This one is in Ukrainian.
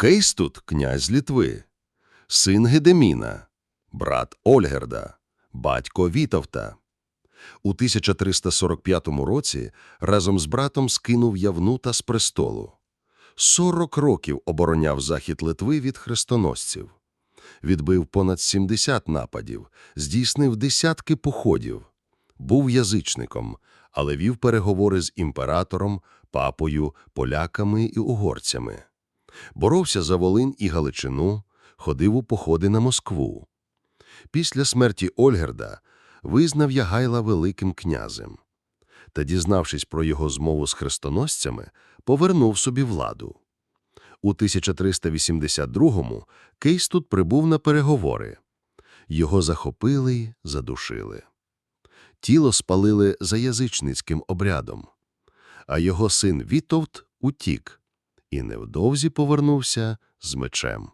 Кейстут – князь Літви, син Гедеміна, брат Ольгерда, батько Вітовта. У 1345 році разом з братом скинув Явнута з престолу. 40 років обороняв захід Литви від хрестоносців. Відбив понад 70 нападів, здійснив десятки походів. Був язичником, але вів переговори з імператором, папою, поляками і угорцями. Боровся за Волинь і Галичину, ходив у походи на Москву. Після смерті Ольгерда визнав Ягайла великим князем. Та, дізнавшись про його змову з хрестоносцями, повернув собі владу. У 1382-му Кейс тут прибув на переговори. Його захопили й задушили. Тіло спалили за язичницьким обрядом. А його син Вітовт утік і невдовзі повернувся з мечем.